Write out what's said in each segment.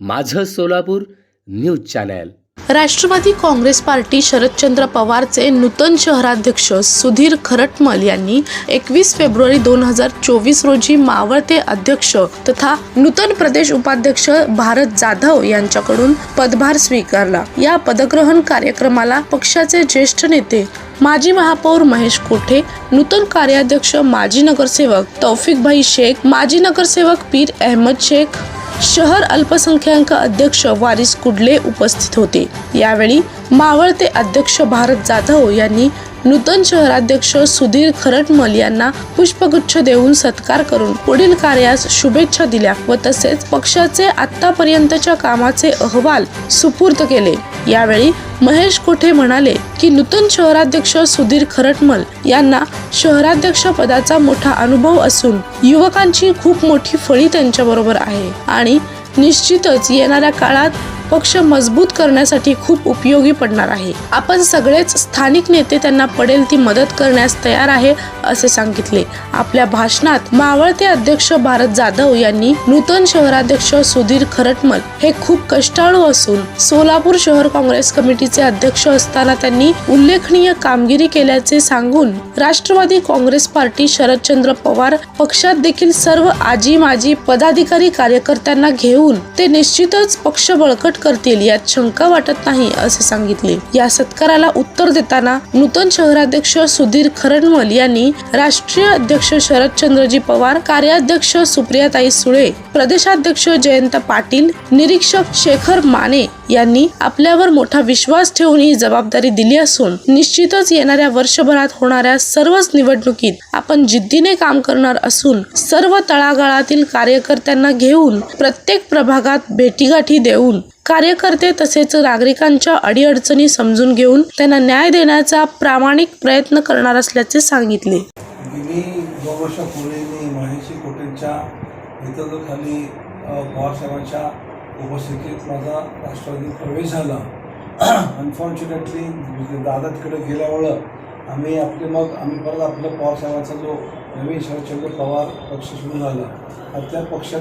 माझं Solapur news channel. Rashtrawadi Congress Party Sharadchandra पवारचे नूतन शहराध्यक्ष सुधीर खरटमल यांनी एकवीस फेब्रुवारी दोन हजार चोवीस रोजी मावळते अध्यक्ष तथा नूतन प्रदेश उपाध्यक्ष भारत जाधव यांच्याकडून पदभार स्वीकारला. या पदग्रहण कार्यक्रमाला पक्षाचे ज्येष्ठ नेते माजी महापौर महेश कोठे नूतन कार्याध्यक्ष माजी नगरसेवक तौफिकभाई शेख माजी नगरसेवक पीर अहमद शेख शहर अल्पसंख्याक अध्यक्ष वारिस कुडले उपस्थित होते. यावेळी मावळते अध्यक्ष भारत जाधव यांनी नूतन शहराध्यक्ष सुधीर खरटमल यांना पुष्पगुच्छ देऊन सत्कार करून पुढील कार्यास शुभेच्छा दिल्या व तसेच पक्षाचे आतापर्यंतच्या कामाचे अहवाल सुपूर्द केले. यावेळी महेश कोठे म्हणाले की नूतन शहराध्यक्ष सुधीर खरटमल यांना शहराध्यक्ष पदाचा मोठा अनुभव असून युवकांची खूप मोठी फळी त्यांच्याबरोबर आहे. आणि निश्चितच येणाऱ्या काळात पक्ष मजबूत करण्यासाठी खूप उपयोगी पडणार आहे. आपण सगळेच स्थानिक नेते त्यांना पडेल ती मदत करण्यास तयार आहे असे सांगितले. आपल्या भाषणात मावळते अध्यक्ष भारत जाधव यांनी नूतन शहराध्यक्ष सुधीर खरटमल हे खूप कष्टाळू असून सोलापूर शहर काँग्रेस कमिटीचे अध्यक्ष असताना त्यांनी उल्लेखनीय कामगिरी केल्याचे सांगून राष्ट्रवादी काँग्रेस पार्टी शरदचंद्र पवार पक्षात देखील सर्व आजी माजी पदाधिकारी कार्यकर्त्यांना घेऊन ते निश्चितच पक्ष बळकट करतील यात शंका वाटत नाही असे सांगितले. या सत्काराला उत्तर देताना नूतन शहराध्यक्ष सुधीर खरणवल यांनी राष्ट्रीय अध्यक्ष शरदचंद्रजी पवार कार्याध्यक्ष सुप्रियाताई सुळे प्रदेशाध्यक्ष जयंत पाटील निरीक्षक शेखर माने यांनी आपल्यावर मोठा विश्वास ठेवून ही जबाबदारी दिली असून निश्चितच येणाऱ्या वर्षभरात होणाऱ्या सर्वच निवडणुकीत आपण जिद्दीने काम करणार असून सर्व तळागाळातील कार्यकर्त्यांना घेऊन प्रत्येक प्रभागात भेटीगाठी देऊन कार्यकर्ते तसेच नागरिकांच्या अडीअडचणी समजून घेऊन त्यांना न्याय देण्याचा प्रामाणिक प्रयत्न करणार असल्याचे सांगितले. गेली दोन वर्षापूर्वी मी महेशी कोटेंच्या नेतृत्वाखाली पवारसाहेबांच्या उपस्थितीत माझा राष्ट्रवादी प्रवेश झाला. अनफॉर्च्युनेटली दादा तिकडे गेल्यामुळं आम्ही आपले मग आम्ही परत आपलं पवारसाहेबांचा जो नवीन शरदचंद्र पवार पक्ष सुरू झाला. त्या पक्षात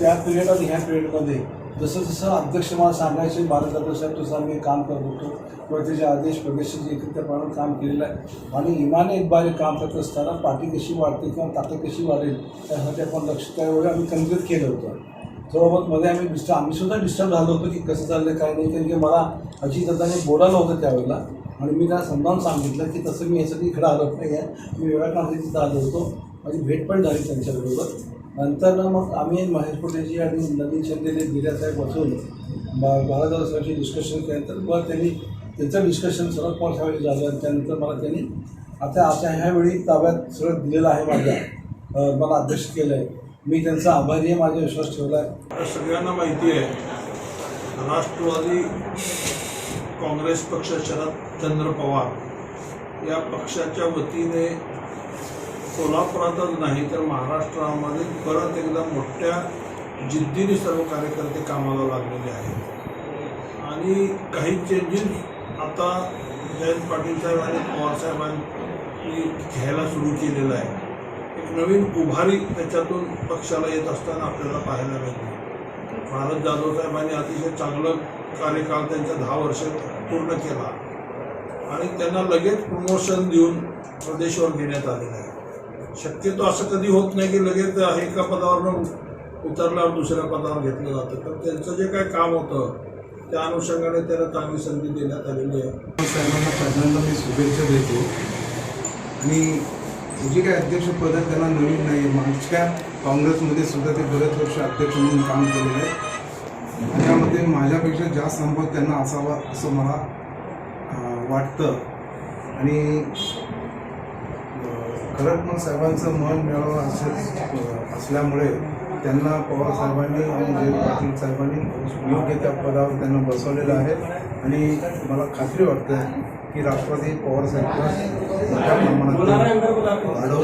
त्या पिरियड आणि ह्या पिरियडमध्ये जसं जसं अध्यक्ष मला सांगायचे भारत जाधव साहेब तसं आम्ही काम करत होतो. किंवा त्याचे आदेश प्रदेशाचे एकत्रितपणे काम केलेलं आहे. आणि इमाने एक बारी काम करत असताना पार्टी कशी वाढते किंवा ताकद कशी वाढेल त्यासाठी आपण लक्ष त्यावेळी आम्ही केंद्रित केलं होतं. मध्ये आम्ही डिस्टर्ब आम्ही सुद्धा डिस्टर्ब झालो होतो की कसं चाललं काय नाही. कारण की मला अजितदादाने बोलायला होतं त्यावेळेला. आणि मी त्यांना समजावून सांगितलं की तसं मी यासाठी इकडं आलो नाही आहे मी वेगळ्या तिथं आलो होतो. माझी भेट पण झाली त्यांच्याबरोबर नंतर ना मग आम्ही महेश पटेलजी आणि नवीन शिंदेने गिर्यासाहेब बसून बाळादादा साहेबांशी डिस्कशन केल्यानंतर बरं त्यांनी त्यांचं डिस्कशन शरद पवार साहेबांशी झालं. आणि त्यानंतर मला त्यांनी आता अशा ह्यावेळी ताब्यात सगळं दिलेलं आहे माझ्या. मला अध्यक्ष केलं आहे मी त्यांचा आभारी आहे माझा विश्वास ठेवला आहे. सगळ्यांना माहिती आहे राष्ट्रवादी काँग्रेस पक्ष शरद चंद्र पवार या पक्षाच्या वतीने सोलापुरातच नाही तर महाराष्ट्रामध्ये परत एकदा मोठ्या जिद्दीने सर्व कार्यकर्ते कामाला लागलेले आहेत. आणि काही चेंजेस आता जयंत पाटील साहेब आणि पवार साहेबांनी घ्यायला सुरू केलेलं आहे. एक नवीन उभारी त्याच्यातून पक्षाला येत असताना आपल्याला पाहायला मिळते. भारत जाधव साहेबांनी अतिशय चांगलं कार्यकाळ त्यांच्या दहा वर्ष पूर्ण केला. आणि त्यांना लगेच प्रमोशन देऊन प्रदेशवर घेण्यात आलेलं आहे. शक्यतो असं कधी होत नाही की लगेच एका पदावरनं उतरल्यावर दुसऱ्या पदावर घेतलं जातं. तर त्यांचं जे काय काम होतं त्या अनुषंगाने त्यांना चांगली संधी देण्यात आलेली आहे. साहेबांना पहिल्यांदा मी शुभेच्छा देतो. आणि जे काय अध्यक्षपद आहे त्यांना नवीन नाही. मागच्या काँग्रेसमध्ये सुद्धा ते बरेच वर्ष अध्यक्ष म्हणून काम केलेलं आहे. त्यामध्ये माझ्यापेक्षा जास्त अनुभव त्यांना असावा असं मला वाटतं. आणि खरंच साहेबांचं मन मिळावं असं असल्यामुळे त्यांना पवार साहेबांनी आणि जयंत पाटील साहेबांनी योग्य त्या पदावर त्यांना बसवलेलं आहे. आणि मला खात्री वाटते की राष्ट्रवादी पवार साहेबांना मोठ्या प्रमाणात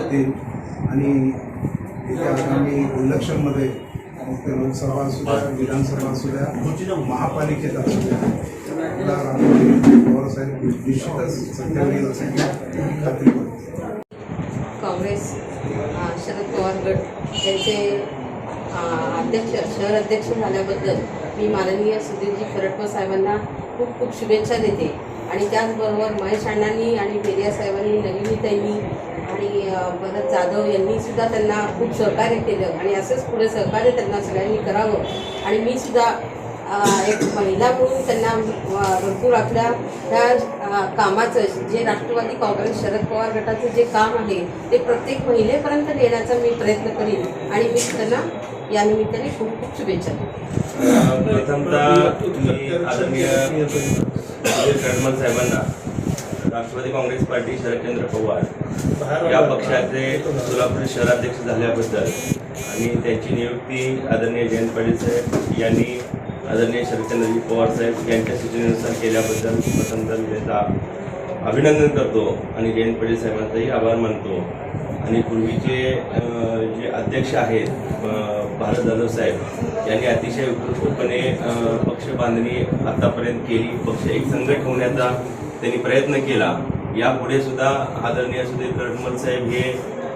वाढवतील आणि येत्या आगामी इलेक्शनमध्ये मग ते लोकसभा असू द्या विधानसभा असू द्या महापालिकेत असू द्या आपला राष्ट्रवादी पवार साहेब निश्चितच सत्तेवर येईल असं खात्री वाटते काँग्रेस शरद पवार गट यांचे अध्यक्ष शहर अध्यक्ष झाल्याबद्दल मी माननीय सुधीरजी खरटकर साहेबांना खूप खूप शुभेच्छा देते. आणि त्याचबरोबर महेश अण्णांनी आणि पेरिया साहेबांनी नलिनीताईंनी आणि अ, भरत जाधव यांनी सुद्धा त्यांना खूप सहकार्य केलं. आणि असंच पुढे सहकार्य त्यांना सगळ्यांनी करावं. आणि मी सुद्धा एक महिला म्हणून त्यांना भरपूर आपल्या त्या कामाचं जे राष्ट्रवादी काँग्रेस शरद पवार गटाचं जे काम आहे ते प्रत्येक महिलेपर्यंत नेण्याचा मी प्रयत्न करीन. आणि मी त्यांना या निमित्ताने खूप खूप शुभेच्छा देते. प्रथमतः आदरणीय साहेबांना राष्ट्रवादी काँग्रेस पार्टी शरदचंद्र पवार या पक्षाचे सोलापूर शहराध्यक्ष झाल्याबद्दल आणि त्यांची नियुक्ती आदरणीय जयंत पाटील साहेब यांनी आदरणीय शरदचंद्रजी पवार साहेब यांच्या सूचनेनुसार केल्याबद्दल प्रथमतः मी त्यांचा अभिनंदन करतो आणि जयंत पाटील साहेबांचाही आभार मानतो. आणि पूर्वीचे जे अध्यक्ष आहेत भारत जाधव साहेब यांनी अतिशय उत्कृष्टपणे पक्ष बांधणी आतापर्यंत केली. पक्ष एक संघट होण्याचा त्यांनी प्रयत्न केला. यापुढे सुद्धा आदरणीय सुधीर कडमल साहेब हे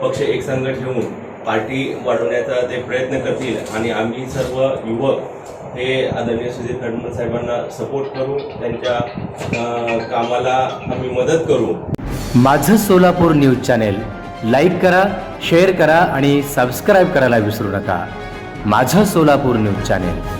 पक्ष एकसंघ ठेवून पार्टी वाढवण्याचा ते प्रयत्न करतील आणि आम्ही सर्व युवक हे आदरणीय सुधीर कडमल साहेबांना सपोर्ट करू त्यांच्या कामाला आम्ही मदत करू. माझं सोलापूर न्यूज चॅनेल लाईक करा शेअर करा आणि सबस्क्राईब करायला विसरू नका. माझं सोलापूर न्यूज चॅनेल.